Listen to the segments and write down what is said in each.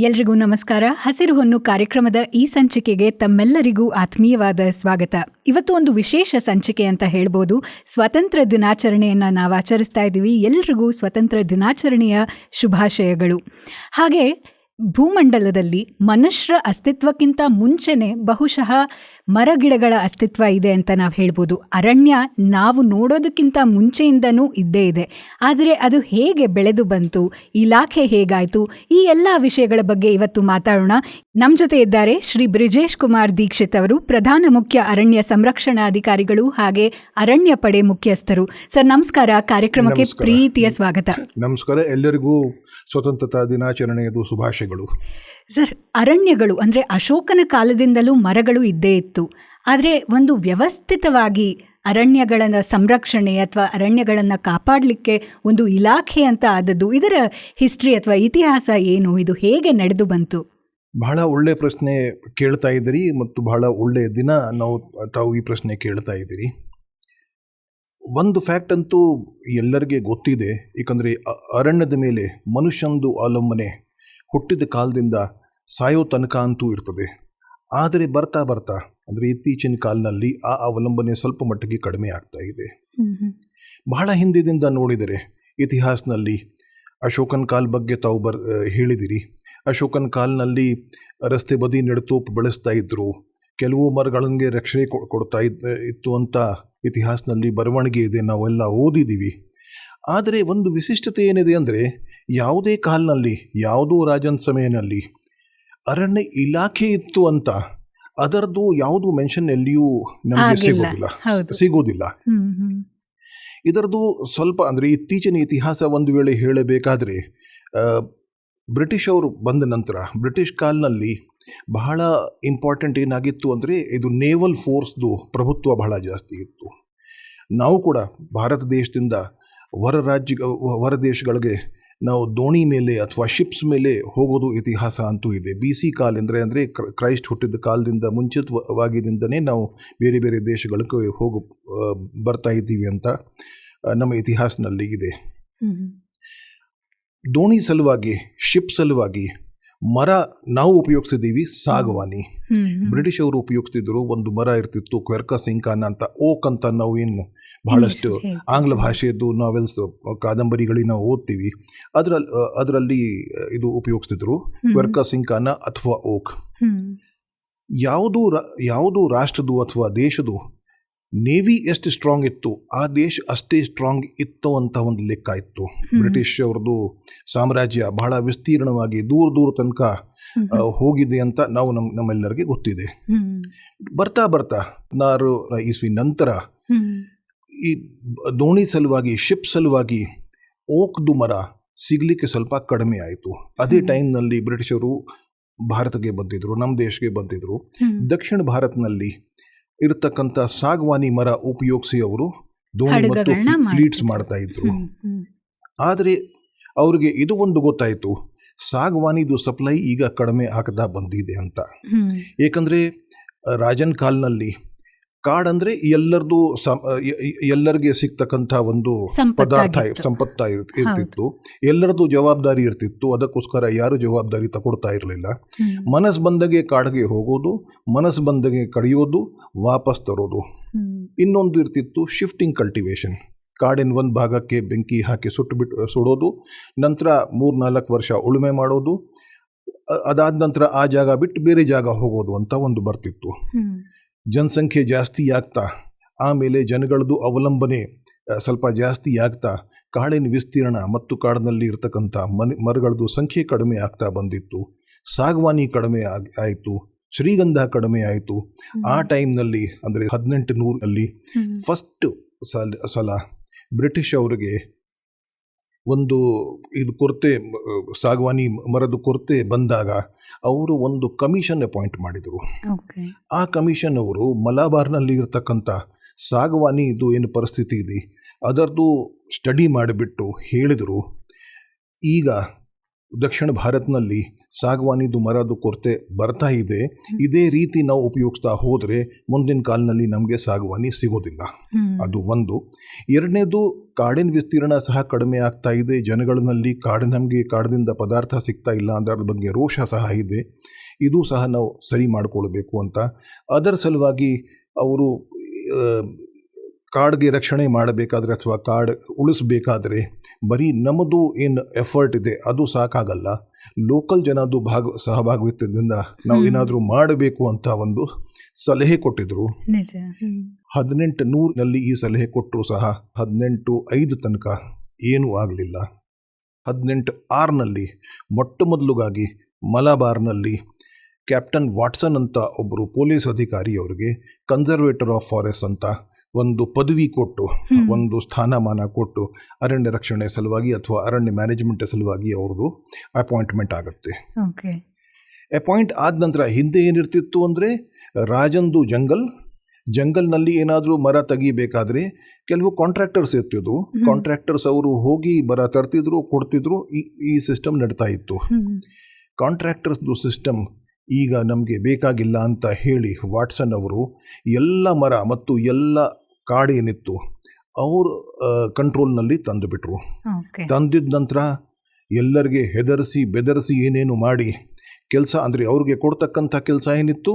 ಎಲ್ರಿಗೂ ನಮಸ್ಕಾರ. ಹಸಿರು ಹೊನ್ನು ಕಾರ್ಯಕ್ರಮದ ಈ ಸಂಚಿಕೆಗೆ ತಮ್ಮೆಲ್ಲರಿಗೂ ಆತ್ಮೀಯವಾದ ಸ್ವಾಗತ. ಇವತ್ತು ಒಂದು ವಿಶೇಷ ಸಂಚಿಕೆ ಅಂತ ಹೇಳ್ಬೋದು. ಸ್ವಾತಂತ್ರ್ಯ ದಿನಾಚರಣೆಯನ್ನು ನಾವು ಆಚರಿಸ್ತಾ ಇದ್ದೀವಿ. ಎಲ್ರಿಗೂ ಸ್ವತಂತ್ರ ದಿನಾಚರಣೆಯ ಶುಭಾಶಯಗಳು. ಹಾಗೆ ಭೂಮಂಡಲದಲ್ಲಿ ಮನುಷ್ಯರ ಅಸ್ತಿತ್ವಕ್ಕಿಂತ ಮುಂಚೆನೆ ಬಹುಶಃ ಮರಗಿಡಗಳ ಅಸ್ತಿತ್ವ ಇದೆ ಅಂತ ನಾವು ಹೇಳ್ಬೋದು. ಅರಣ್ಯ ನಾವು ನೋಡೋದಕ್ಕಿಂತ ಮುಂಚೆಯಿಂದನೂ ಇದ್ದೇ ಇದೆ. ಆದರೆ ಅದು ಹೇಗೆ ಬೆಳೆದು ಬಂತು ಇಲಾಖೆ ಹೇಗಾಯಿತು ಈ ಎಲ್ಲ ವಿಷಯಗಳ ಬಗ್ಗೆ ಇವತ್ತು ಮಾತಾಡೋಣ. ನಮ್ಮ ಜೊತೆ ಇದ್ದಾರೆ ಶ್ರೀ ಬ್ರಿಜೇಶ್ ಕುಮಾರ್ ದೀಕ್ಷಿತ್ ಅವರು ಪ್ರಧಾನ ಮುಖ್ಯ ಅರಣ್ಯ ಸಂರಕ್ಷಣಾಧಿಕಾರಿಗಳು ಹಾಗೆ ಅರಣ್ಯ ಪಡೆ ಮುಖ್ಯಸ್ಥರು. ಸರ್ ನಮಸ್ಕಾರ. ಕಾರ್ಯಕ್ರಮಕ್ಕೆ ಪ್ರೀತಿಯ ಸ್ವಾಗತ. ನಮಸ್ಕಾರ. ಎಲ್ಲರಿಗೂ ಸ್ವತಂತ್ರತಾ ದಿನಾಚರಣೆಯದು ಶುಭಾಶಯಗಳು ಸರ್ ಅರಣ್ಯಗಳು ಅಂದರೆ ಅಶೋಕನ ಕಾಲದಿಂದಲೂ ಮರಗಳು ಇದ್ದೇ ಇತ್ತು. ಆದರೆ ಒಂದು ವ್ಯವಸ್ಥಿತವಾಗಿ ಅರಣ್ಯಗಳನ್ನು ಸಂರಕ್ಷಣೆ ಅಥವಾ ಅರಣ್ಯಗಳನ್ನು ಕಾಪಾಡಲಿಕ್ಕೆ ಒಂದು ಇಲಾಖೆ ಅಂತ ಆದದ್ದು ಇದರ ಹಿಸ್ಟ್ರಿ ಅಥವಾ ಇತಿಹಾಸ ಏನು? ಇದು ಹೇಗೆ ನಡೆದು ಬಂತು? ಬಹಳ ಒಳ್ಳೆ ಪ್ರಶ್ನೆ ಕೇಳ್ತಾ ಇದ್ದೀರಿ ಮತ್ತು ಬಹಳ ಒಳ್ಳೆಯ ದಿನ ನಾವು ತಾವು ಈ ಪ್ರಶ್ನೆ ಕೇಳ್ತಾ ಇದ್ದೀರಿ. ಒಂದು ಫ್ಯಾಕ್ಟ್ ಅಂತೂ ಎಲ್ಲರಿಗೆ ಗೊತ್ತಿದೆ. ಏಕೆಂದರೆ ಅರಣ್ಯದ ಮೇಲೆ ಮನುಷ್ಯಂದು ಅವಲಂಬನೆ ಹುಟ್ಟಿದ ಕಾಲದಿಂದ ಸಾಯೋ ತನಕ ಅಂತೂ ಇರ್ತದೆ. ಆದರೆ ಬರ್ತಾ ಬರ್ತಾ ಅಂದರೆ ಇತ್ತೀಚಿನ ಕಾಲದಲ್ಲಿ ಆ ಅವಲಂಬನೆ ಸ್ವಲ್ಪ ಮಟ್ಟಿಗೆ ಕಡಿಮೆ ಆಗ್ತಾ ಇದೆ. ಬಹಳ ಹಿಂದಿನಿಂದ ನೋಡಿದರೆ ಇತಿಹಾಸದಲ್ಲಿ ಅಶೋಕನ್ ಕಾಲ್ ಬಗ್ಗೆ ತಾವು ಬರ್ ಹೇಳಿದಿರಿ. ಅಶೋಕನ್ ಕಾಲ್ನಲ್ಲಿ ರಸ್ತೆ ಬದಿ ನೆಡತೋಪು ಬೆಳೆಸ್ತಾ ಇದ್ದರು ಕೆಲವು ಮರಗಳಿಗೆ ರಕ್ಷಣೆ ಕೊಡ್ತಾ ಇದ್ದ ಇತ್ತು ಅಂತ ಇತಿಹಾಸದಲ್ಲಿ ಬರವಣಿಗೆ ಇದೆ ನಾವೆಲ್ಲ ಓದಿದ್ದೀವಿ. ಆದರೆ ಒಂದು ವಿಶಿಷ್ಟತೆ ಏನಿದೆ ಅಂದರೆ ಯಾವುದೇ ಕಾಲ್ನಲ್ಲಿ ಯಾವುದೋ ರಾಜನ ಸಮಯದಲ್ಲಿ ಅರಣ್ಯ ಇಲಾಖೆ ಇತ್ತು ಅಂತ ಅದರದ್ದು ಯಾವುದು ಮೆನ್ಷನ್ ಎಲ್ಲಿಯೂ ನಮಗೆ ಸಿಗೋದಿಲ್ಲ. ಸಿಗೋದಿಲ್ಲ. ಇದರದ್ದು ಸ್ವಲ್ಪ ಅಂದರೆ ಇತ್ತೀಚಿನ ಇತಿಹಾಸ ಒಂದು ವೇಳೆ ಹೇಳಬೇಕಾದ್ರೆ ಬ್ರಿಟಿಷ್ ಅವರು ಬಂದ ನಂತರ ಬ್ರಿಟಿಷ್ ಕಾಲ್ನಲ್ಲಿ ಬಹಳ ಇಂಪಾರ್ಟೆಂಟ್ ಏನಾಗಿತ್ತು ಅಂದರೆ ಇದು ನೇವಲ್ ಫೋರ್ಸ್ದು ಪ್ರಭುತ್ವ ಬಹಳ ಜಾಸ್ತಿ ಇತ್ತು. ನಾವು ಕೂಡ ಭಾರತ ದೇಶದಿಂದ ಹೊರ ರಾಜ್ಯ ಹೊರ ದೇಶಗಳಿಗೆ ನಾವು ದೋಣಿ ಮೇಲೆ ಅಥವಾ ಶಿಪ್ಸ್ ಮೇಲೆ ಹೋಗೋದು ಇತಿಹಾಸ ಅಂತೂ ಇದೆ. ಬಿ ಸಿ ಕಾಲ್ ಅಂದರೆ ಅಂದರೆ ಕ್ರೈಸ್ಟ್ ಹುಟ್ಟಿದ ಕಾಲದಿಂದ ಮುಂಚಿತವಾಗಿದ್ದಿಂದನೇ ನಾವು ಬೇರೆ ಬೇರೆ ದೇಶಗಳಿಗೆ ಹೋಗು ಬರ್ತಾ ಇದ್ದೀವಿ ಅಂತ ನಮ್ಮ ಇತಿಹಾಸನಲ್ಲಿ ಇದೆ. ದೋಣಿ ಸಲುವಾಗಿ ಶಿಪ್ ಸಲುವಾಗಿ ಮರ ನಾವು ಉಪಯೋಗಿಸಿದ್ದೀವಿ ಸಾಗವಾನಿ. ಬ್ರಿಟಿಷ್ ಅವರು ಉಪಯೋಗಿಸ್ತಿದ್ರು ಒಂದು ಮರ ಇರ್ತಿತ್ತು ಕ್ವೆರ್ಕ ಸಿಂಕಾನ ಅಂತ ಓಕ್ ಅಂತ ನಾವು ಏನು ಬಹಳಷ್ಟು. ಆಂಗ್ಲ ಭಾಷೆಯದ್ದು ನಾವೆಲ್ಸ್ ಕಾದಂಬರಿಗಳಿ ನಾವು ಓದ್ತೀವಿ ಅದರಲ್ಲಿ ಅದರಲ್ಲಿ ಇದು ಉಪಯೋಗಿಸ್ತಿದ್ರು. ಕ್ವೆರ್ಕ ಸಿಂಕಾನ ಅಥವಾ ಓಕ್. ಯಾವುದು ರಾ- ಯಾವುದು ರಾಷ್ಟ್ರದ್ದು ಅಥವಾ ದೇಶದು ನೇವಿ ಎಷ್ಟು ಸ್ಟ್ರಾಂಗ್ ಇತ್ತು ಆ ದೇಶ ಅಷ್ಟೇ ಸ್ಟ್ರಾಂಗ್ ಇತ್ತು ಅಂತ ಒಂದು ಲೆಕ್ಕ ಇತ್ತು. ಬ್ರಿಟಿಷ್ ಅವ್ರದ್ದು ಸಾಮ್ರಾಜ್ಯ ಬಹಳ ವಿಸ್ತೀರ್ಣವಾಗಿ ದೂರ ದೂರ ತನಕ ಹೋಗಿದೆ ಅಂತ ನಾವು ನಮ್ ನಮ್ಮೆಲ್ಲರಿಗೆ ಗೊತ್ತಿದೆ. ಬರ್ತಾ ಬರ್ತಾ ನಾರು ಇಸ್ವಿ ನಂತರ ಈ ದೋಣಿ ಸಲುವಾಗಿ ಶಿಪ್ ಸಲುವಾಗಿ ಓಕ್ದು ಮರ ಸಿಗ್ಲಿಕ್ಕೆ ಸ್ವಲ್ಪ ಕಡಿಮೆ ಆಯಿತು. ಅದೇ ಟೈಮ್ನಲ್ಲಿ ಬ್ರಿಟಿಷರು ಭಾರತಕ್ಕೆ ಬಂದಿದ್ರು ನಮ್ಮ ದೇಶಕ್ಕೆ ಬಂದಿದ್ರು. ದಕ್ಷಿಣ ಭಾರತನಲ್ಲಿ ಇರತಕ್ಕಂಥ ಸಾಗವಾನಿ ಮರ ಉಪಯೋಗಿಸಿ ಅವರು ದೋಣಿ ಮತ್ತು ಫ್ಲೀಟ್ಸ್. ಮಾಡ್ತಾ ಇದ್ರು. ಆದರೆ ಅವರಿಗೆ ಇದು ಒಂದು ಗೊತ್ತಾಯಿತು ಸಾಗವಾನಿದು ಸಪ್ಲೈ ಈಗ ಕಡಿಮೆ ಆಗ್ತಾ ಬಂದಿದೆ ಅಂತ ಏಕೆಂದರೆ ರಾಜನ್ ಕಾಲ್ನಲ್ಲಿ ಕಾಡಂದ್ರೆ ಎಲ್ಲರದು ಎಲ್ಲರಿಗೆ ಸಿಗ್ತಕ್ಕಂಥ ಒಂದು ಪದಾರ್ಥ. ಸಂಪತ್ತ ಇರ್ತಿತ್ತು. ಎಲ್ಲರದು ಜವಾಬ್ದಾರಿ ಇರ್ತಿತ್ತು. ಅದಕ್ಕೋಸ್ಕರ ಯಾರು ಜವಾಬ್ದಾರಿ ತಗೊಡ್ತಾ ಇರಲಿಲ್ಲ. ಮನಸ್ ಮನಸ್ಸು ಬಂದಾಗೆ ಕಾಡಿಗೆ ಹೋಗೋದು ಮನಸ್ಸು ಬಂದಾಗೆ ಕಡಿಯೋದು ವಾಪಸ್ ತರೋದು. ಇನ್ನೊಂದು ಇರ್ತಿತ್ತು ಶಿಫ್ಟಿಂಗ್ ಕಲ್ಟಿವೇಶನ್ ಕಾಡಿನ ಒಂದು ಭಾಗಕ್ಕೆ ಬೆಂಕಿ ಹಾಕಿ ಸುಟ್ಟು ಬಿಟ್ಟು ಸುಡೋದು ನಂತರ ಮೂರು ನಾಲ್ಕು ವರ್ಷ ಉಳುಮೆ ಮಾಡೋದು ಅದಾದ ನಂತರ ಆ ಜಾಗ ಬಿಟ್ಟು ಬೇರೆ ಜಾಗ ಹೋಗೋದು ಅಂತ ಒಂದು ಬರ್ತಿತ್ತು. ಜನಸಂಖ್ಯೆ ಜಾಸ್ತಿ ಆಗ್ತಾ ಆಮೇಲೆ ಜನಗಳದ್ದು ಅವಲಂಬನೆ ಸ್ವಲ್ಪ ಜಾಸ್ತಿ ಆಗ್ತಾ ಕಾಡಿನ ವಿಸ್ತೀರ್ಣ ಮತ್ತು ಕಾಡಿನಲ್ಲಿ ಇರತಕ್ಕಂಥ ಮನೆ ಮರಗಳದ್ದು ಸಂಖ್ಯೆ ಕಡಿಮೆ ಆಗ್ತಾ ಬಂದಿತ್ತು. ಸಾಗವಾನಿ ಕಡಿಮೆ ಆಗಿ ಆಯಿತು. ಶ್ರೀಗಂಧ ಕಡಿಮೆ ಆಯಿತು. ಆ ಟೈಮ್ನಲ್ಲಿ ಅಂದರೆ ಹದಿನೆಂಟು ನೂರಲ್ಲಿ. ಫಸ್ಟ್ ಸಲ ಸಲ ಬ್ರಿಟಿಷ್ ಅವರಿಗೆ ಒಂದು ಇದು ಕೊರತೆ ಸಾಗವಾನಿ ಮರದ ಕೊರತೆ ಬಂದಾಗ ಅವರು ಒಂದು ಕಮಿಷನ್ ಅಪಾಯಿಂಟ್ ಮಾಡಿದರು. ಆ ಕಮಿಷನ್ ಅವರು ಮಲಬಾರ್ನಲ್ಲಿ ಇರತಕ್ಕಂಥ ಸಾಗವಾನಿ ಇದು ಏನು ಪರಿಸ್ಥಿತಿ ಇದೆ ಅದರದ್ದು ಸ್ಟಡಿ ಮಾಡಿಬಿಟ್ಟು ಹೇಳಿದರು. ಈಗ ದಕ್ಷಿಣ ಭಾರತನಲ್ಲಿ ಸಾಗವಾನಿದು ಮರದು ಕೊರತೆ ಬರ್ತಾ ಇದೆ. ಇದೇ ರೀತಿ ನಾವು ಉಪಯೋಗಿಸ್ತಾ ಹೋದರೆ ಮುಂದಿನ ಕಾಲದಲ್ಲಿ ನಮಗೆ ಸಾಗವಾನಿ ಸಿಗೋದಿಲ್ಲ. ಅದು ಒಂದು. ಎರಡನೇದು ಕಾಡಿನ ವಿಸ್ತೀರ್ಣ ಸಹ ಕಡಿಮೆ ಆಗ್ತಾ ಇದೆ. ಜನಗಳಲ್ಲಿ ಕಾಡು ನಮಗೆ ಕಾಡಿನಿಂದ ಪದಾರ್ಥ ಸಿಗ್ತಾ ಇಲ್ಲ ಅದರ ಬಗ್ಗೆ ರೋಷ ಸಹ ಇದೆ. ಇದು ಸಹ ನಾವು ಸರಿ ಮಾಡಿಕೊಳ್ಬೇಕು ಅಂತ. ಅದರ ಸಲುವಾಗಿ ಅವರು ಕಾಡಿಗೆ ರಕ್ಷಣೆ ಮಾಡಬೇಕಾದ್ರೆ ಅಥವಾ ಕಾಡು ಉಳಿಸಬೇಕಾದ್ರೆ ಬರೀ ನಮ್ಮದು ಏನು ಎಫರ್ಟ್ ಇದೆ ಅದು ಸಾಕಾಗಲ್ಲ ಲೋಕಲ್ ಜನದ್ದು ಭಾಗ ಸಹಭಾಗಿತ್ವದಿಂದ ನಾವು. ಏನಾದರೂ ಮಾಡಬೇಕು ಅಂತ ಒಂದು ಸಲಹೆ ಕೊಟ್ಟಿದ್ರು. ಹದಿನೆಂಟು ನೂರಿನಲ್ಲಿ ಈ ಸಲಹೆ ಕೊಟ್ಟರು ಸಹ ಹದಿನೆಂಟು ಐದು ತನಕ ಏನೂ ಆಗಲಿಲ್ಲ ಹದಿನೆಂಟು ಆರ್ನಲ್ಲಿ ಮೊಟ್ಟ ಮೊದಲುಗಾಗಿ ಮಲಬಾರ್ನಲ್ಲಿ ಕ್ಯಾಪ್ಟನ್ ವಾಟ್ಸನ್ ಅಂತ ಒಬ್ಬರು ಪೊಲೀಸ್ ಅಧಿಕಾರಿ ಅವರಿಗೆ ಕನ್ಸರ್ವೇಟರ್ ಆಫ್ ಫಾರೆಸ್ಟ್ ಅಂತ ಒಂದು ಪದವಿ ಕೊಟ್ಟು ಒಂದು ಸ್ಥಾನಮಾನ ಕೊಟ್ಟು ಅರಣ್ಯ ರಕ್ಷಣೆ ಸಲುವಾಗಿ ಅಥವಾ ಅರಣ್ಯ ಮ್ಯಾನೇಜ್ಮೆಂಟ್ ಸಲುವಾಗಿ ಅವ್ರದ್ದು ಅಪಾಯಿಂಟ್ಮೆಂಟ್ ಆಗುತ್ತೆ. ಓಕೆ ಅಪಾಯಿಂಟ್ ಆದ ನಂತರ ಹಿಂದೆ ಏನಿರ್ತಿತ್ತು ಅಂದರೆ ರಾಜಂದು ಜಂಗಲ್ ಜಂಗಲ್ನಲ್ಲಿ ಏನಾದರೂ ಮರ ತೆಗಿಬೇಕಾದ್ರೆ ಕೆಲವು ಕಾಂಟ್ರಾಕ್ಟರ್ಸ್ ಇರ್ತಿದ್ರು. ಕಾಂಟ್ರಾಕ್ಟರ್ಸ್ ಅವರು ಹೋಗಿ ಮರ ತರ್ತಿದ್ರು ಕೊಡ್ತಿದ್ರು ಈ ಈ ಸಿಸ್ಟಮ್ ನಡೀತಾ ಇತ್ತು. ಕಾಂಟ್ರಾಕ್ಟರ್ಸ್ದು ಸಿಸ್ಟಮ್ ಈಗ ನಮಗೆ ಬೇಕಾಗಿಲ್ಲ ಅಂತ ಹೇಳಿ ವಾಟ್ಸನ್ ಅವರು ಎಲ್ಲ ಮರ ಮತ್ತು ಎಲ್ಲ ಕಾಡೇನಿತ್ತು ಅವರು ಕಂಟ್ರೋಲ್ನಲ್ಲಿ ತಂದುಬಿಟ್ರು. ತಂದಿದ್ದ ತಂದಿದ ನಂತರ ಎಲ್ಲರಿಗೆ ಹೆದರಿಸಿ ಬೆದರಿಸಿ ಏನೇನು ಮಾಡಿ ಕೆಲಸ ಅಂದರೆ ಅವ್ರಿಗೆ ಕೊಡ್ತಕ್ಕಂಥ ಕೆಲಸ ಏನಿತ್ತು?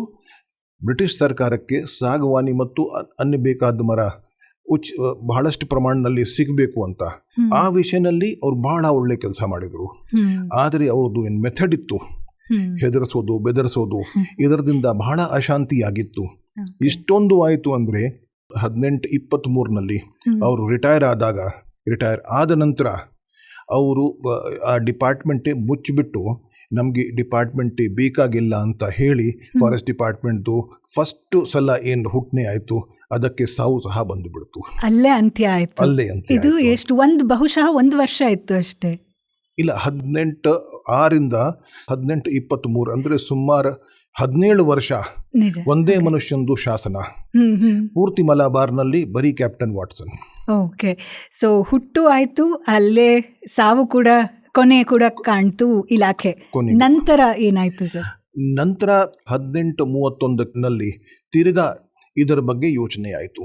ಬ್ರಿಟಿಷ್ ಸರ್ಕಾರಕ್ಕೆ ಸಾಗವಾನಿ ಮತ್ತು ಅನ್ನ ಬೇಕಾದ ಮರ ಉಚ್ ಬಹಳಷ್ಟು ಪ್ರಮಾಣದಲ್ಲಿ ಸಿಗಬೇಕು ಅಂತ. ಆ ವಿಷಯದಲ್ಲಿ ಅವ್ರು ಬಹಳ ಒಳ್ಳೆ ಕೆಲಸ ಮಾಡಿದರು. ಆದರೆ ಅವ್ರದ್ದು ಏನು ಮೆಥಡ್ ಇತ್ತು. ಹೆದರಿಸೋದು ಬೆದರಿಸೋದು. ಇದರದಿಂದ ಬಹಳ ಅಶಾಂತಿಯಾಗಿತ್ತು. ಇಷ್ಟೊಂದು ಆಯಿತು ಅಂದರೆ ಹದಿನೆಂಟು ಇಪ್ಪತ್ತ್ ಮೂರಿನಲ್ಲಿ ಅವರು ರಿಟೈರ್ ಆದಾಗ ರಿಟೈರ್ ಆದ ನಂತರ ಅವರು ಆ, ಆ ಡಿಪಾರ್ಟ್ಮೆಂಟೇ ಮುಚ್ಚಿಬಿಟ್ಟು ನಮಗೆ ಡಿಪಾರ್ಟ್ಮೆಂಟೇ ಬೇಕಾಗಿಲ್ಲ ಅಂತ ಹೇಳಿ ಫಾರೆಸ್ಟ್ ಡಿಪಾರ್ಟ್ಮೆಂಟ್ದು ಫಸ್ಟ್ ಸಲ ಏನು ಹುಟ್ಟನೆ ಆಯಿತು ಅದಕ್ಕೆ ಸಾವು ಸಹ ಬಂದುಬಿಡ್ತು. ಅಲ್ಲೇ ಅಂತ್ಯ ಆಯ್ತು. ಅಲ್ಲೇ ಅಂತ ಇದು ಎಷ್ಟು ಒಂದು ಬಹುಶಃ ಒಂದು ವರ್ಷ ಇತ್ತು ಅಷ್ಟೇ. ಇಲ್ಲ ಹದಿನೆಂಟು ಆರಿಂದ ಹದಿನೆಂಟು ಇಪ್ಪತ್ತ್ಮೂರು ಅಂದರೆ ಸುಮಾರು ಹದಿನೇಳು ವರ್ಷ ಒಂದೇ ಮನುಷ್ಯಂದು ಶಾಸನ. ಪೂರ್ತಿ ಮಲಬಾರ್ನಲ್ಲಿ ಬರೀ ಕ್ಯಾಪ್ಟನ್ ವಾಟ್ಸನ್ ಓಕೆ ಸೊ ಹುಟ್ಟು ಆಯ್ತು ಅಲ್ಲೇ ಸಾವು ಕೂಡ ಕೊನೆ ಕೂಡ ಕಾಣ್ತು ಇಲಾಖೆ. ನಂತರ ಏನಾಯ್ತು ಸರ್? ನಂತರ ಹದಿನೆಂಟು ಮೂವತ್ತೊಂದಕ್ಕಿನಲ್ಲಿ ತಿರ್ಗಾ ಇದರ ಬಗ್ಗೆ ಯೋಚನೆ ಆಯಿತು.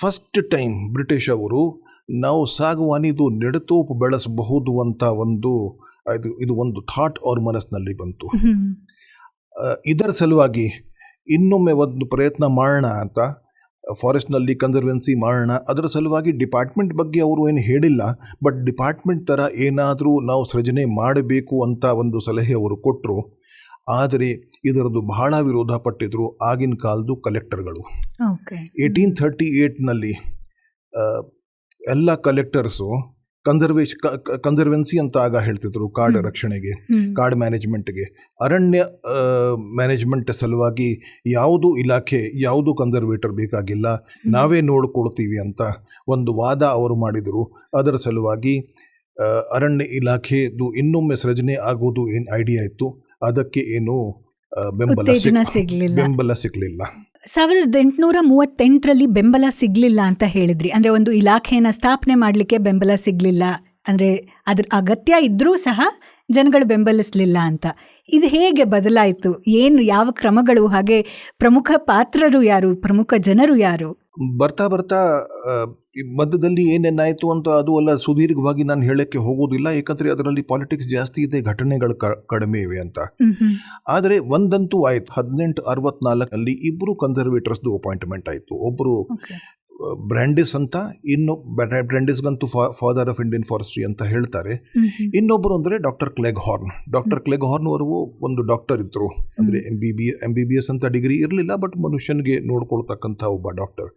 ಫಸ್ಟ್ ಟೈಮ್ ಬ್ರಿಟಿಷ್ ಅವರು ನಾವು ಸಾಗುವಾನಿದು ನೆಡತೋಪು ಬೆಳೆಸಬಹುದು ಅಂತ ಒಂದು ಇದು ಇದು ಒಂದು ಥಾಟ್ ಅವ್ರ ಮನಸ್ಸಿನಲ್ಲಿ ಬಂತು. ಇದರ ಸಲುವಾಗಿ ಇನ್ನೊಮ್ಮೆ ಒಂದು ಪ್ರಯತ್ನ ಮಾಡೋಣ ಅಂತ ಫಾರೆಸ್ಟ್ನಲ್ಲಿ ಕನ್ಸರ್ವೆನ್ಸಿ ಮಾಡೋಣ ಅದರ ಸಲುವಾಗಿ ಡಿಪಾರ್ಟ್ಮೆಂಟ್ ಬಗ್ಗೆ ಅವರು ಏನು ಹೇಳಿಲ್ಲ ಬಟ್ ಡಿಪಾರ್ಟ್ಮೆಂಟ್ ಥರ ಏನಾದರೂ ನಾವು ಸೃಜನೆ ಮಾಡಬೇಕು ಅಂತ ಒಂದು ಸಲಹೆ ಅವರು ಕೊಟ್ಟರು ಆದರೆ ಇದರದ್ದು ಬಹಳ ವಿರೋಧ ಪಟ್ಟಿದ್ರು ಆಗಿನ ಕಾಲದ್ದು ಕಲೆಕ್ಟರ್ಗಳು ಏಯ್ಟೀನ್ ಥರ್ಟಿ ಏಯ್ಟ್ನಲ್ಲಿ ಎಲ್ಲ ಕಲೆಕ್ಟರ್ಸು ಕನ್ಸರ್ವೇಶ್ ಕನ್ಸರ್ವೆನ್ಸಿ ಅಂತ ಆಗ ಹೇಳ್ತಿದ್ರು ಕಾಡು ರಕ್ಷಣೆಗೆ ಕಾಡ್ ಮ್ಯಾನೇಜ್ಮೆಂಟ್ಗೆ ಅರಣ್ಯ ಮ್ಯಾನೇಜ್ಮೆಂಟ್ ಸಲುವಾಗಿ ಯಾವುದು ಇಲಾಖೆ ಯಾವುದು ಕನ್ಸರ್ವೇಟರ್ ಬೇಕಾಗಿಲ್ಲ ನಾವೇ ನೋಡ್ಕೊಳ್ತೀವಿ ಅಂತ ಒಂದು ವಾದ ಅವರು ಮಾಡಿದರು. ಅದರ ಸಲುವಾಗಿ ಅರಣ್ಯ ಇಲಾಖೆದು ಇನ್ನೊಮ್ಮೆ ಸೃಜನೆ ಆಗೋದು ಏನು ಐಡಿಯಾ ಇತ್ತು? ಅದಕ್ಕೆ ಏನು ಬೆಂಬಲ ಸಿಗ್ಲಿಲ್ಲ. ಬೆಂಬಲ ಸಿಗಲಿಲ್ಲ. ಸಾವಿರದ ಎಂಟುನೂರ ಮೂವತ್ತೆಂಟರಲ್ಲಿ ಬೆಂಬಲ ಸಿಗಲಿಲ್ಲ ಅಂತ ಹೇಳಿದ್ರಿ. ಅಂದರೆ ಒಂದು ಇಲಾಖೆಯನ್ನು ಸ್ಥಾಪನೆ ಮಾಡಲಿಕ್ಕೆ ಬೆಂಬಲ ಸಿಗಲಿಲ್ಲ. ಅಂದರೆ ಅದ್ರ ಅಗತ್ಯ ಇದ್ದರೂ ಸಹ ಜನಗಳು ಬೆಂಬಲಿಸಲಿಲ್ಲ ಅಂತ. ಇದು ಹೇಗೆ ಬದಲಾಯಿತು? ಏನು, ಯಾವ ಕ್ರಮಗಳು? ಹಾಗೆ ಪ್ರಮುಖ ಪಾತ್ರರು ಯಾರು? ಪ್ರಮುಖ ಜನರು ಯಾರು? ಬರ್ತಾ ಬರ್ತಾ ಈ ಮಧ್ಯದಲ್ಲಿ ಏನೇನಾಯಿತು ಅಂತ ಅದು ಅಲ್ಲ ಸುದೀರ್ಘವಾಗಿ ನಾನು ಹೇಳಕ್ಕೆ ಹೋಗೋದಿಲ್ಲ ಏಕೆಂದರೆ ಅದರಲ್ಲಿ ಪಾಲಿಟಿಕ್ಸ್ ಜಾಸ್ತಿ ಇದೆ ಘಟನೆಗಳು ಕಡಿಮೆ ಇವೆ ಅಂತ. ಆದರೆ ಒಂದಂತೂ ಆಯ್ತು. ಹದಿನೆಂಟು ಅರವತ್ನಾಲ್ಕಲ್ಲಿ ಇಬ್ಬರು ಕನ್ಸರ್ವೇಟರ್ಸ್ದು ಅಪಾಯಿಂಟ್ಮೆಂಟ್ ಆಯಿತು. ಒಬ್ಬರು ಬ್ರ್ಯಾಂಡಿಸ್ ಅಂತ ಇನ್ನು ಬ್ರ್ಯಾಂಡಿಸ್ಗಂತೂ ಫಾದರ್ ಆಫ್ ಇಂಡಿಯನ್ ಫಾರೆಸ್ಟ್ರಿ ಅಂತ ಹೇಳ್ತಾರೆ. ಇನ್ನೊಬ್ಬರು ಅಂದರೆ doctor Cleghorn doctor Cleghorn ಅವರು ಒಂದು ಡಾಕ್ಟರ್ ಇದ್ದರು ಅಂದರೆ M B B M B B S ಅಂತ ಡಿಗ್ರಿ ಇರಲಿಲ್ಲ ಬಟ್ ಮನುಷ್ಯನಿಗೆ ನೋಡ್ಕೊಳ್ತಕ್ಕಂಥ ಒಬ್ಬ doctor.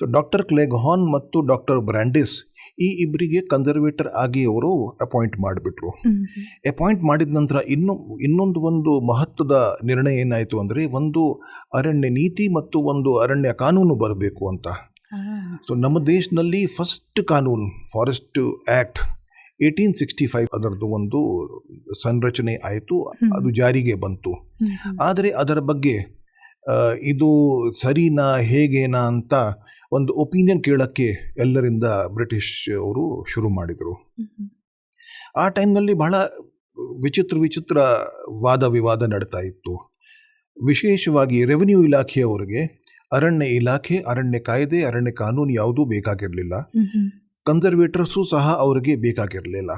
So doctor Cleghorn ಮತ್ತು ಡಾಕ್ಟರ್ ಬ್ರ್ಯಾಂಡಿಸ್ ಈ ಇಬ್ಬರಿಗೆ ಕನ್ಸರ್ವೇಟರ್ ಆಗಿ ಅವರು ಅಪಾಯಿಂಟ್ ಮಾಡಿಬಿಟ್ರು. ಅಪಾಯಿಂಟ್ ಮಾಡಿದ ನಂತರ ಇನ್ನು ಇನ್ನೊಂದು ಒಂದು ಮಹತ್ವದ ನಿರ್ಣಯ ಏನಾಯಿತು ಅಂದರೆ ಒಂದು ಅರಣ್ಯ ನೀತಿ ಮತ್ತು ಒಂದು ಅರಣ್ಯ ಕಾನೂನು ಬರಬೇಕು ಅಂತ. ಸೊ ನಮ್ಮ ದೇಶದಲ್ಲಿ ಫಸ್ಟ್ ಕಾನೂನು forest act eighteen sixty five ಅದರದ್ದು ಒಂದು ಸಂರಚನೆ ಆಯಿತು ಅದು ಜಾರಿಗೆ ಬಂತು. ಆದರೆ ಅದರ ಬಗ್ಗೆ ಇದು ಸರಿನಾ ಹೇಗೇನಾ ಅಂತ ಒಂದು ಒಪಿನಿಯನ್ ಕೇಳೋಕ್ಕೆ ಎಲ್ಲರಿಂದ ಬ್ರಿಟಿಷ್ ಅವರು ಶುರು ಮಾಡಿದರು. ಆ ಟೈಮ್ನಲ್ಲಿ ಬಹಳ ವಿಚಿತ್ರ ವಿಚಿತ್ರ ವಾದ ವಿವಾದ ನಡೀತಾ ಇತ್ತು. ವಿಶೇಷವಾಗಿ ರೆವಿನ್ಯೂ ಇಲಾಖೆಯವರಿಗೆ ಅರಣ್ಯ ಇಲಾಖೆ ಅರಣ್ಯ ಕಾಯ್ದೆ ಅರಣ್ಯ ಕಾನೂನು ಯಾವುದೂ ಬೇಕಾಗಿರಲಿಲ್ಲ. ಕನ್ಸರ್ವೇಟರ್ಸು ಸಹ ಅವರಿಗೆ ಬೇಕಾಗಿರಲಿಲ್ಲ.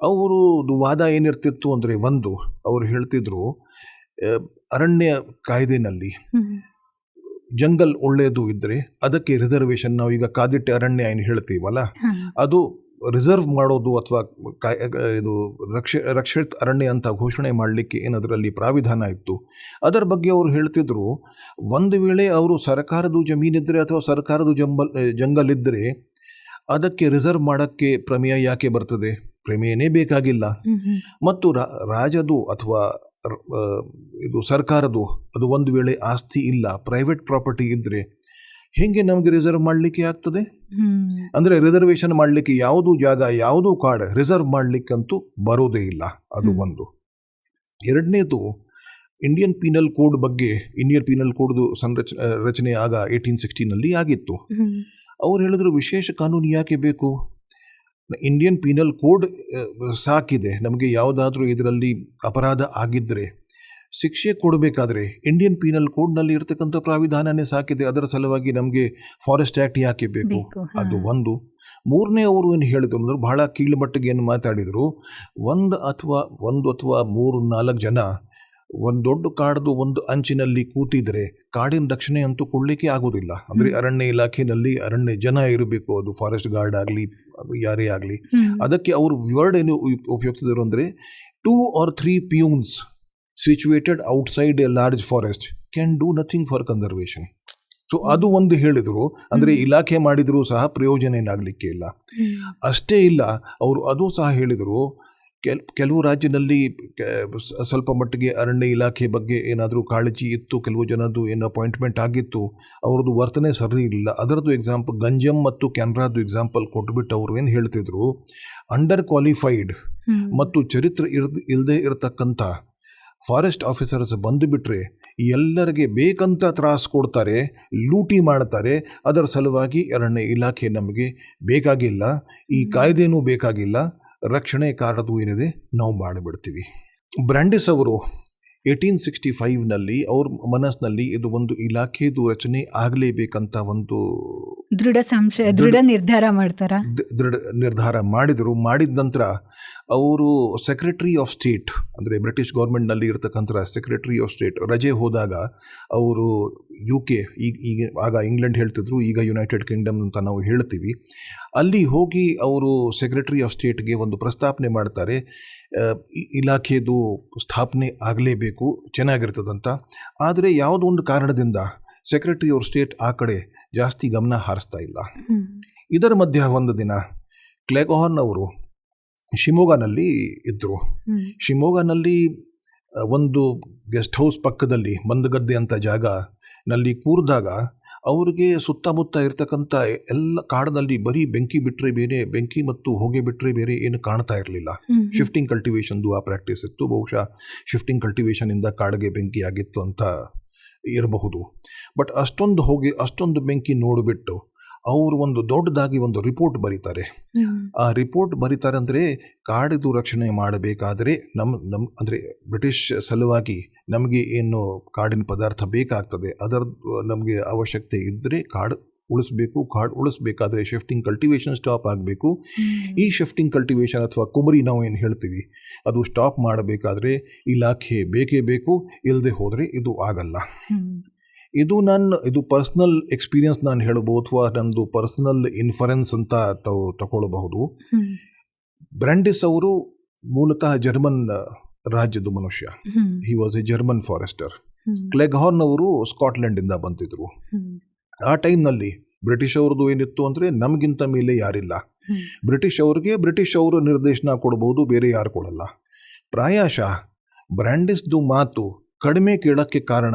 ಅವರು ವಾದ ಏನಿರ್ತಿತ್ತು ಅಂದರೆ ಒಂದು ಅವರು ಹೇಳ್ತಿದ್ರು ಅರಣ್ಯ ಕಾಯ್ದೆನಲ್ಲಿ ಜಂಗಲ್ ಒಳ್ಳೆಯದು ಇದ್ದರೆ ಅದಕ್ಕೆ ರಿಸರ್ವೇಶನ್ ನಾವು ಈಗ ಕಾದಿಟ್ಟೆ ಅರಣ್ಯ ಏನು ಹೇಳ್ತೀವಲ್ಲ? ಅದು ರಿಸರ್ವ್ ಮಾಡೋದು ಅಥವಾ ಕಾಯ್ ಇದು ರಕ್ಷ ರಕ್ಷಿತ ಅರಣ್ಯ ಅಂತ ಘೋಷಣೆ ಮಾಡಲಿಕ್ಕೆ ಏನದರಲ್ಲಿ ಪ್ರಾವಿಧಾನ ಇತ್ತು. ಅದರ ಬಗ್ಗೆ ಅವರು ಹೇಳ್ತಿದ್ರು ಒಂದು ವೇಳೆ ಅವರು ಸರ್ಕಾರದ ಜಮೀನಿದ್ದರೆ ಅಥವಾ ಸರ್ಕಾರದ ಜಂಬಲ್ ಜಂಗಲ್ ಇದ್ದರೆ ಅದಕ್ಕೆ ರಿಸರ್ವ್ ಮಾಡೋಕ್ಕೆ ಪ್ರಮೇಯ ಯಾಕೆ ಬರ್ತದೆ? ಪ್ರಮೇಯನೇ ಬೇಕಾಗಿಲ್ಲ. ಮತ್ತು ರಾಜದು ಅಥವಾ ಇದು ಸರ್ಕಾರದು ಅದು ಒಂದು ವೇಳೆ ಆಸ್ತಿ ಇಲ್ಲ ಪ್ರೈವೇಟ್ ಪ್ರಾಪರ್ಟಿ ಇದ್ದರೆ ಹೇಗೆ ನಮಗೆ ರಿಸರ್ವ್ ಮಾಡಲಿಕ್ಕೆ ಆಗ್ತದೆ? ಅಂದರೆ ರಿಸರ್ವೇಷನ್ ಮಾಡಲಿಕ್ಕೆ ಯಾವುದು ಜಾಗ ಯಾವುದು ಕಾರ್ಡ್ ರಿಸರ್ವ್ ಮಾಡಲಿಕ್ಕಂತೂ ಬರೋದೇ ಇಲ್ಲ. ಅದು ಒಂದು. ಎರಡನೇದು ಇಂಡಿಯನ್ ಪೀನಲ್ ಕೋಡ್ ಬಗ್ಗೆ ಇಂಡಿಯನ್ ಪೀನಲ್ ಕೋಡ್ದು ಸಂರಚ ರಚನೆ ಆಗ ಏಯ್ಟೀನ್ ಸಿಕ್ಸ್ಟೀನಲ್ಲಿ ಆಗಿತ್ತು. ಅವ್ರು ಹೇಳಿದ್ರು ವಿಶೇಷ ಕಾನೂನು ಯಾಕೆ ಬೇಕು? ಇಂಡಿಯನ್ ಪೀನಲ್ ಕೋಡ್ ಸಾಕಿದೆ. ನಮಗೆ ಯಾವುದಾದ್ರೂ ಇದರಲ್ಲಿ ಅಪರಾಧ ಆಗಿದ್ದರೆ ಶಿಕ್ಷೆ ಕೊಡಬೇಕಾದ್ರೆ ಇಂಡಿಯನ್ ಪೀನಲ್ ಕೋಡ್ನಲ್ಲಿ ಇರತಕ್ಕಂಥ ಪ್ರಾವಿಧಾನನೇ ಸಾಕಿದೆ. ಅದರ ಸಲುವಾಗಿ ನಮಗೆ ಫಾರೆಸ್ಟ್ ಆ್ಯಕ್ಟ್ ಯಾಕೆ ಬೇಕು? ಅದು ಒಂದು. ಮೂರನೇ ಅವರು ಏನು ಹೇಳಿದ್ರು ಅಂದ್ರೆ ಬಹಳ ಕೀಳುಮಟ್ಟಿಗೆ ಏನು ಮಾತಾಡಿದರು ಒಂದು ಅಥವಾ ಒಂದು ಅಥವಾ ಮೂರು ನಾಲ್ಕು ಜನ ಒಂದು ದೊಡ್ಡ ಕಾಡ್ದು ಒಂದು ಅಂಚಿನಲ್ಲಿ ಕೂತಿದ್ರೆ ಕಾಡಿನ ರಕ್ಷಣೆ ಅಂತೂ ಕೊಡಲಿಕ್ಕೆ ಆಗೋದಿಲ್ಲ. ಅಂದರೆ ಅರಣ್ಯ ಇಲಾಖೆಯಲ್ಲಿ ಅರಣ್ಯ ಜನ ಇರಬೇಕು. ಅದು ಫಾರೆಸ್ಟ್ ಗಾರ್ಡ್ ಆಗಲಿ ಯಾರೇ ಆಗಲಿ. ಅದಕ್ಕೆ ಅವರು ವರ್ಡ್ ಏನು ಉಪ್- ಉಪಯೋಗಿಸಿದ್ರು ಅಂದರೆ two or three peons situated outside a large forest can do nothing for conservation so ಅದು ಒಂದು ಹೇಳಿದರು ಅಂದರೆ ಇಲಾಖೆ ಮಾಡಿದರೂ ಸಹ ಪ್ರಯೋಜನ ಏನಾಗಲಿಕ್ಕೆ ಇಲ್ಲ. ಅಷ್ಟೇ ಇಲ್ಲ ಅವರು ಅದು ಸಹ ಹೇಳಿದರು ಕೆಲ್ ಕೆಲವು ರಾಜ್ಯದಲ್ಲಿ ಸ್ವಲ್ಪ ಮಟ್ಟಿಗೆ ಅರಣ್ಯ ಇಲಾಖೆ ಬಗ್ಗೆ ಏನಾದರೂ ಕಾಳಜಿ ಇತ್ತು ಕೆಲವು ಜನದ್ದು ಏನು ಅಪಾಯಿಂಟ್ಮೆಂಟ್ ಆಗಿತ್ತು ಅವ್ರದ್ದು ವರ್ತನೆ ಸರಿ ಇರಲಿಲ್ಲ ಅದರದ್ದು ಎಕ್ಸಾಂಪಲ್ ಗಂಜಮ್ ಮತ್ತು ಕ್ಯಾನ್ರಾದ್ದು ಎಕ್ಸಾಂಪಲ್ ಕೊಟ್ಬಿಟ್ಟು ಅವರು ಏನು ಹೇಳ್ತಿದ್ರು ಅಂಡರ್ ಕ್ವಾಲಿಫೈಡ್ ಮತ್ತು ಚರಿತ್ರೆ ಇರ್ ಇಲ್ಲದೆ ಇರತಕ್ಕಂಥ ಫಾರೆಸ್ಟ್ ಆಫೀಸರ್ಸ್ ಬಂದುಬಿಟ್ರೆ ಎಲ್ಲರಿಗೆ ಬೇಕಂತ ತ್ರಾಸು ಕೊಡ್ತಾರೆ ಲೂಟಿ ಮಾಡ್ತಾರೆ ಅದರ ಸಲುವಾಗಿ ಅರಣ್ಯ ಇಲಾಖೆ ನಮಗೆ ಬೇಕಾಗಿಲ್ಲ ಈ ಕಾಯ್ದೆನೂ ಬೇಕಾಗಿಲ್ಲ ರಕ್ಷಣೆ ಕಾರ್ಡದು ಏನಿದೆ ನಾವು ಮಾಡಿಬಿಡ್ತೀವಿ. ಬ್ರ್ಯಾಂಡಿಸ್ ಅವರು ಏಯ್ಟೀನ್ ಸಿಕ್ಸ್ಟಿ ಫೈವ್ನಲ್ಲಿ ಅವ್ರ ಮನಸ್ಸಿನಲ್ಲಿ ಇದು ಒಂದು ಇಲಾಖೆದು ರಚನೆ ಆಗಲೇಬೇಕಂತ ಒಂದು ದೃಢ ಸಂಶಯ ದೃಢ ನಿರ್ಧಾರ ಮಾಡ್ತಾರ? ದೃಢ ನಿರ್ಧಾರ ಮಾಡಿದರು ಮಾಡಿದ ನಂತರ ಅವರು ಸೆಕ್ರೆಟರಿ ಆಫ್ ಸ್ಟೇಟ್ ಅಂದರೆ ಬ್ರಿಟಿಷ್ ಗೌರ್ಮೆಂಟ್ನಲ್ಲಿ ಇರತಕ್ಕಂಥ ಸೆಕ್ರೆಟರಿ ಆಫ್ ಸ್ಟೇಟ್ ರಜೆ ಹೋದಾಗ ಅವರು ಯು ಕೆ ಈಗ ಈಗ ಆಗ ಇಂಗ್ಲೆಂಡ್ ಹೇಳ್ತಿದ್ರು ಈಗ ಯುನೈಟೆಡ್ ಕಿಂಗ್ಡಮ್ ಅಂತ ನಾವು ಹೇಳ್ತೀವಿ. ಅಲ್ಲಿ ಹೋಗಿ ಅವರು ಸೆಕ್ರೆಟರಿ ಆಫ್ ಸ್ಟೇಟ್ಗೆ ಒಂದು ಪ್ರಸ್ತಾಪನೆ ಮಾಡ್ತಾರೆ. ಇಲಾಖೆದು ಸ್ಥಾಪನೆ ಆಗಲೇಬೇಕು ಚೆನ್ನಾಗಿರ್ತದಂತ. ಆದರೆ ಯಾವುದೋ ಒಂದು ಕಾರಣದಿಂದ ಸೆಕ್ರೆಟರಿ ಆಫ್ ಸ್ಟೇಟ್ ಆ ಕಡೆ ಜಾಸ್ತಿ ಗಮನ ಹಾರಿಸ್ತಾ ಇಲ್ಲ. ಇದರ ಮಧ್ಯ ಒಂದು ದಿನ ಕ್ಲೆಗಾರ್ನ್ ಅವರು ಶಿವಮೊಗ್ಗನಲ್ಲಿ ಇದ್ದರು ಶಿವಮೊಗ್ಗನಲ್ಲಿ ಒಂದು ಗೆಸ್ಟ್ ಹೌಸ್ ಪಕ್ಕದಲ್ಲಿ ಮಂದಗದ್ದೆ ಅಂತ ಜಾಗ ನಲ್ಲಿ ಕೂರಿದಾಗ ಅವ್ರಿಗೆ ಸುತ್ತಮುತ್ತ ಇರ್ತಕ್ಕಂಥ ಎಲ್ಲ ಕಾಡಿನಲ್ಲಿ ಬರೀ ಬೆಂಕಿ ಬಿಟ್ಟರೆ ಬೇರೆ ಬೆಂಕಿ ಮತ್ತು ಹೊಗೆ ಬಿಟ್ಟರೆ ಬೇರೆ ಏನು ಕಾಣ್ತಾ ಇರಲಿಲ್ಲ. ಶಿಫ್ಟಿಂಗ್ ಕಲ್ಟಿವೇಶನ್ದು ಆ ಪ್ರಾಕ್ಟೀಸ್ ಇತ್ತು. ಬಹುಶಃ ಶಿಫ್ಟಿಂಗ್ ಕಲ್ಟಿವೇಷನಿಂದ ಕಾಡಿಗೆ ಬೆಂಕಿ ಆಗಿತ್ತು ಅಂತ ಇರಬಹುದು. ಬಟ್ ಅಷ್ಟೊಂದು ಹೋಗಿ ಅಷ್ಟೊಂದು ಬೆಂಕಿ ನೋಡಿಬಿಟ್ಟು ಅವರು ಒಂದು ದೊಡ್ಡದಾಗಿ ಒಂದು ರಿಪೋರ್ಟ್ ಬರೀತಾರೆ. ಆ ರಿಪೋರ್ಟ್ ಬರೀತಾರೆ ಅಂದರೆ ಕಾಡಿದು ರಕ್ಷಣೆ ಮಾಡಬೇಕಾದರೆ ನಮ್ಮ ನಮ್ಮ ಅಂದರೆ ಬ್ರಿಟಿಷ್ ಸಲುವಾಗಿ ನಮಗೆ ಏನು ಕಾಡಿನ ಪದಾರ್ಥ ಬೇಕಾಗ್ತದೆ ಅದರ ನಮಗೆ ಅವಶ್ಯಕತೆ ಇದ್ದರೆ ಕಾಡು ಉಳಿಸ್ಬೇಕು ಕಾಡು ಉಳಿಸ್ಬೇಕಾದ್ರೆ ಶಿಫ್ಟಿಂಗ್ ಕಲ್ಟಿವೇಶನ್ ಸ್ಟಾಪ್ ಆಗಬೇಕು. ಈ ಶಿಫ್ಟಿಂಗ್ ಕಲ್ಟಿವೇಶನ್ ಅಥವಾ ಕುಮರಿ ನಾವು ಏನು ಹೇಳ್ತೀವಿ ಅದು ಸ್ಟಾಪ್ ಮಾಡಬೇಕಾದ್ರೆ ಇಲಾಖೆ ಬೇಕೇ ಬೇಕು ಇಲ್ಲದೆ ಹೋದರೆ ಇದು ಆಗಲ್ಲ. ಇದು ನನ್ನ ಇದು ಪರ್ಸ್ನಲ್ ಎಕ್ಸ್ಪೀರಿಯನ್ಸ್ ನಾನು ಹೇಳಬಹುದು ಅಥವಾ ನಂದು ಪರ್ಸ್ನಲ್ ಇನ್ಫರೆನ್ಸ್ ಅಂತ ತಾವು ತಗೊಳ್ಬಹುದು ಬ್ರ್ಯಾಂಡಿಸ್ ಅವರು ಮೂಲತಃ ಜರ್ಮನ್ ರಾಜ್ಯದ ಮನುಷ್ಯ. He was a German forester Cleghorn ಅವರು ಸ್ಕಾಟ್ಲೆಂಡಿಂದ ಬಂದಿದ್ರು. ಆ ಟೈಮ್ನಲ್ಲಿ ಬ್ರಿಟಿಷ್ ಅವ್ರದ್ದು ಏನಿತ್ತು ಅಂದ್ರೆ ನಮಗಿಂತ ಮೇಲೆ ಯಾರಿಲ್ಲ. ಬ್ರಿಟಿಷ್ ಅವ್ರಿಗೆ ಬ್ರಿಟಿಷ್ ಅವರು ನಿರ್ದೇಶನ ಕೊಡಬಹುದು ಬೇರೆ ಯಾರು ಕೊಡಲ್ಲ. ಪ್ರಾಯಶಃ ಬ್ರ್ಯಾಂಡಿಸ್ದು ಮಾತು ಕಡಿಮೆ ಕೇಳೋಕ್ಕೆ ಕಾರಣ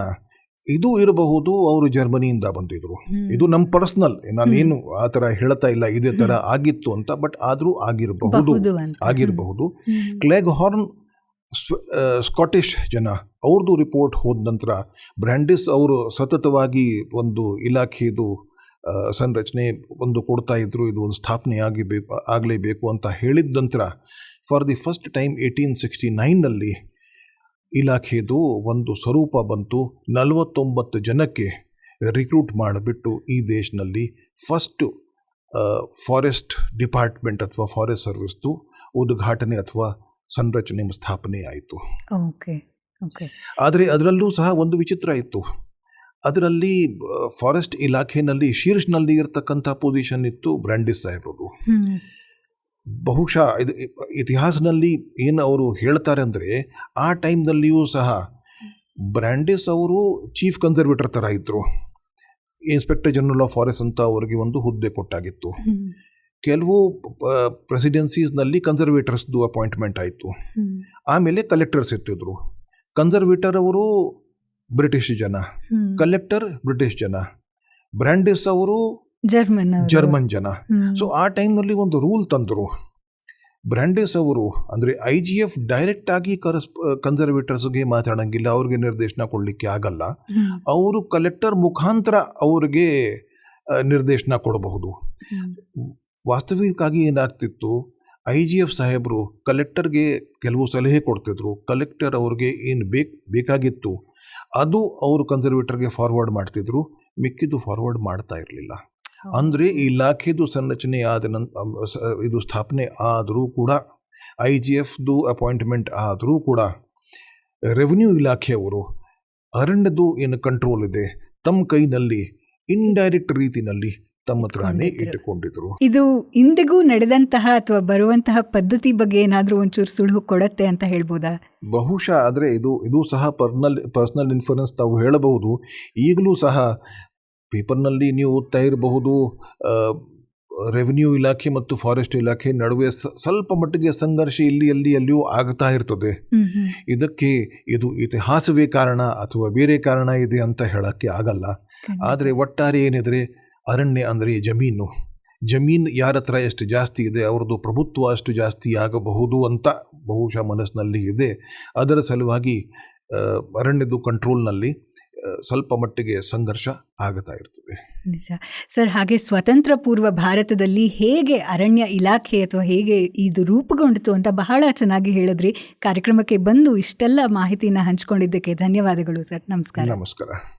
ಇದು ಇರಬಹುದು ಅವರು ಜರ್ಮನಿಯಿಂದ ಬಂದಿದ್ರು. ಇದು ನಮ್ಮ ಪರ್ಸ್ನಲ್. ನಾನೇನು ಆ ಥರ ಹೇಳ್ತಾ ಇಲ್ಲ ಇದೇ ಥರ ಆಗಿತ್ತು ಅಂತ ಬಟ್ ಆದರೂ ಆಗಿರಬಹುದು. ಆಗಿರಬಹುದು. ಕ್ಲೇಗ್ ಹಾರ್ನ್ ಸ್ಕಾಟಿಷ್ ಜನ ಅವ್ರದ್ದು ರಿಪೋರ್ಟ್ ಹೋದ ನಂತರ ಬ್ರ್ಯಾಂಡಿಸ್ ಅವರು ಸತತವಾಗಿ ಒಂದು ಇಲಾಖೆದು ಸಂರಚನೆ ಒಂದು ಕೊಡ್ತಾ ಇದ್ರು ಇದು ಒಂದು ಸ್ಥಾಪನೆ ಆಗಿಬೇಕು ಆಗಲೇಬೇಕು ಅಂತ ಹೇಳಿದ ನಂತರ for the first time eighteen sixty ನೈನ್ನಲ್ಲಿ ಇಲಾಖೆದು ಒಂದು ಸ್ವರೂಪ ಬಂತು. ನಲವತ್ತೊಂಬತ್ತು ಜನಕ್ಕೆ ರಿಕ್ರೂಟ್ ಮಾಡಿಬಿಟ್ಟು ಈ ದೇಶದಲ್ಲಿ ಫಸ್ಟು ಫಾರೆಸ್ಟ್ ಡಿಪಾರ್ಟ್ಮೆಂಟ್ ಅಥವಾ ಫಾರೆಸ್ಟ್ ಸರ್ವಿಸ್ದು ಉದ್ಘಾಟನೆ ಅಥವಾ ಸಂರಚನೆ ಸ್ಥಾಪನೆ ಆಯಿತು. ಓಕೆ ಓಕೆ ಆದರೆ ಅದರಲ್ಲೂ ಸಹ ಒಂದು ವಿಚಿತ್ರ ಇತ್ತು. ಅದರಲ್ಲಿ ಫಾರೆಸ್ಟ್ ಇಲಾಖೆಯಲ್ಲಿ ಶೀರ್ಷ್ನಲ್ಲಿ ಇರತಕ್ಕಂಥ ಪೊಸಿಷನ್ ಇತ್ತು ಬ್ರ್ಯಾಂಡಿಸ್ ಸಾಹೇಬ್ರದು. ಬಹುಶಃ ಇದು ಇತಿಹಾಸದಲ್ಲಿ ಏನು ಅವರು ಹೇಳ್ತಾರೆ ಅಂದರೆ ಆ ಟೈಮ್ನಲ್ಲಿಯೂ ಸಹ ಬ್ರ್ಯಾಂಡಿಸ್ ಅವರು ಚೀಫ್ ಕನ್ಸರ್ವೇಟರ್ ಥರ ಇದ್ದರು. ಇನ್ಸ್ಪೆಕ್ಟರ್ ಜನರಲ್ ಆಫ್ ಫಾರೆಸ್ಟ್ ಅಂತ ಅವರಿಗೆ ಒಂದು ಹುದ್ದೆ ಕೊಟ್ಟಾಗಿತ್ತು. ಕೆಲವು ಪ್ರೆಸಿಡೆನ್ಸೀಸ್ನಲ್ಲಿ ಕನ್ಸರ್ವೇಟರ್ಸ್ದು ಅಪಾಯಿಂಟ್ಮೆಂಟ್ ಆಯಿತು. ಆಮೇಲೆ ಕಲೆಕ್ಟರ್ಸ್ ಇರ್ತಿದ್ರು ಕನ್ಸರ್ವೇಟರ್ ಅವರು ಬ್ರಿಟಿಷ್ ಜನ. ಕಲೆಕ್ಟರ್ ಬ್ರಿಟಿಷ್ ಜನ. ಬ್ರ್ಯಾಂಡಿಸ್ ಅವರು ಜರ್ಮನ್ ಜರ್ಮನ್ ಜನ. ಸೊ ಆ ಟೈಮ್ನಲ್ಲಿ ಒಂದು ರೂಲ್ ತಂದರು. ಬ್ರ್ಯಾಂಡಿಸ್ ಅವರು ಅಂದರೆ ಐ ಜಿ ಎಫ್ ಡೈರೆಕ್ಟ್ ಆಗಿ ಕರೆಸ್ ಕನ್ಸರ್ವೇಟರ್ಸ್ಗೆ ಮಾತಾಡೋಂಗಿಲ್ಲ ಅವ್ರಿಗೆ ನಿರ್ದೇಶನ ಕೊಡಲಿಕ್ಕೆ ಆಗಲ್ಲ. ಅವರು ಕಲೆಕ್ಟರ್ ಮುಖಾಂತರ ಅವ್ರಿಗೆ ನಿರ್ದೇಶನ ಕೊಡಬಹುದು. ವಾಸ್ತವಿಕವಾಗಿ ಏನಾಗ್ತಿತ್ತು ಐ ಜಿ ಎಫ್ ಸಾಹೇಬರು ಕಲೆಕ್ಟರ್ಗೆ ಕೆಲವು ಸಲಹೆ ಕೊಡ್ತಿದ್ರು. ಕಲೆಕ್ಟರ್ ಅವ್ರಿಗೆ ಏನು ಬೇಕು ಬೇಕಾಗಿತ್ತು ಅದು ಅವರು ಕನ್ಸರ್ವೇಟರ್ಗೆ ಫಾರ್ವರ್ಡ್ ಮಾಡ್ತಿದ್ರು. ಮಿಕ್ಕಿದ್ದು ಫಾರ್ವರ್ಡ್ ಮಾಡ್ತಾ ಇರಲಿಲ್ಲ. ಅಂದರೆ ಈ ಇಲಾಖೆದು ಸಂರಚನೆ ಆದ ಇದು ಸ್ಥಾಪನೆ ಆದರೂ ಕೂಡ ಐ ಜಿ ಎಫ್ದು ಅಪಾಯಿಂಟ್ಮೆಂಟ್ ಆದರೂ ಕೂಡ ರೆವಿನ್ಯೂ ಇಲಾಖೆಯವರು ಅರಣ್ಯದು ಏನು ಕಂಟ್ರೋಲ್ ಇದೆ ತಮ್ಮ ಕೈನಲ್ಲಿ ಇಂಡೈರೆಕ್ಟ್ ರೀತಿನಲ್ಲಿ ತಮ್ಮ ಹತ್ರನೇ. ಇಟ್ಟುಕೊಂಡಿದ್ರು. ಇದು ಇಂದಿಗೂ ನಡೆದಂತಹ ಅಥವಾ ಬರುವಂತಹ ಪದ್ಧತಿ ಬಗ್ಗೆ ಏನಾದರೂ ಒಂಚೂರು ಸುಳಿವು ಕೊಡತ್ತೆ ಅಂತ ಹೇಳ್ಬೋದಾ? ಬಹುಶಃ ಆದರೆ ಇದು ಇದು ಸಹ ಪರ್ನಲ್ ಪರ್ಸ್ನಲ್ ಇನ್ಫ್ಲುಯೆನ್ಸ್ ತಾವು ಹೇಳಬಹುದು ಈಗಲೂ ಸಹ ಪೇಪರ್ನಲ್ಲಿ ನೀವು ಓದ್ತಾ ಇರಬಹುದು ರೆವಿನ್ಯೂ ಇಲಾಖೆ ಮತ್ತು ಫಾರೆಸ್ಟ್ ಇಲಾಖೆ ನಡುವೆ ಸ್ವಲ್ಪ ಮಟ್ಟಿಗೆ ಸಂಘರ್ಷ ಇಲ್ಲಿ ಅಲ್ಲಿ ಅಲ್ಲಿಯೂ ಆಗ್ತಾ ಇರ್ತದೆ. ಇದಕ್ಕೆ ಇದು ಇತಿಹಾಸವೇ ಕಾರಣ ಅಥವಾ ಬೇರೆ ಕಾರಣ ಇದೆ ಅಂತ ಹೇಳೋಕ್ಕೆ ಆಗಲ್ಲ. ಆದರೆ ಒಟ್ಟಾರೆ ಏನಿದ್ರೆ ಅರಣ್ಯ ಅಂದರೆ ಜಮೀನು. ಜಮೀನು ಯಾರ ಹತ್ರ ಎಷ್ಟು ಜಾಸ್ತಿ ಇದೆ ಅವ್ರದ್ದು ಪ್ರಭುತ್ವ ಅಷ್ಟು ಜಾಸ್ತಿ ಆಗಬಹುದು ಅಂತ ಬಹುಶಃ ಮನಸ್ಸಿನಲ್ಲಿ ಇದೆ. ಅದರ ಸಲುವಾಗಿ ಅರಣ್ಯದ್ದು ಕಂಟ್ರೋಲ್ನಲ್ಲಿ ಸ್ವಲ್ಪ ಮಟ್ಟಿಗೆ ಸಂಘರ್ಷ ಆಗುತ್ತಾ ಇರ್ತದೆ. ನಿಜ. ಸರ್ ಹಾಗೆ ಸ್ವತಂತ್ರ ಪೂರ್ವ ಭಾರತದಲ್ಲಿ ಹೇಗೆ ಅರಣ್ಯ ಇಲಾಖೆ ಅಥವಾ ಹೇಗೆ ಇದು ರೂಪುಗೊಂಡಿತು ಅಂತ ಬಹಳ ಚೆನ್ನಾಗಿ ಹೇಳಿದ್ರಿ. ಕಾರ್ಯಕ್ರಮಕ್ಕೆ ಬಂದು ಇಷ್ಟೆಲ್ಲ ಮಾಹಿತಿನ ಹಂಚಿಕೊಂಡಿದ್ದಕ್ಕೆ ಧನ್ಯವಾದಗಳು ಸರ್. ನಮಸ್ಕಾರ. ನಮಸ್ಕಾರ.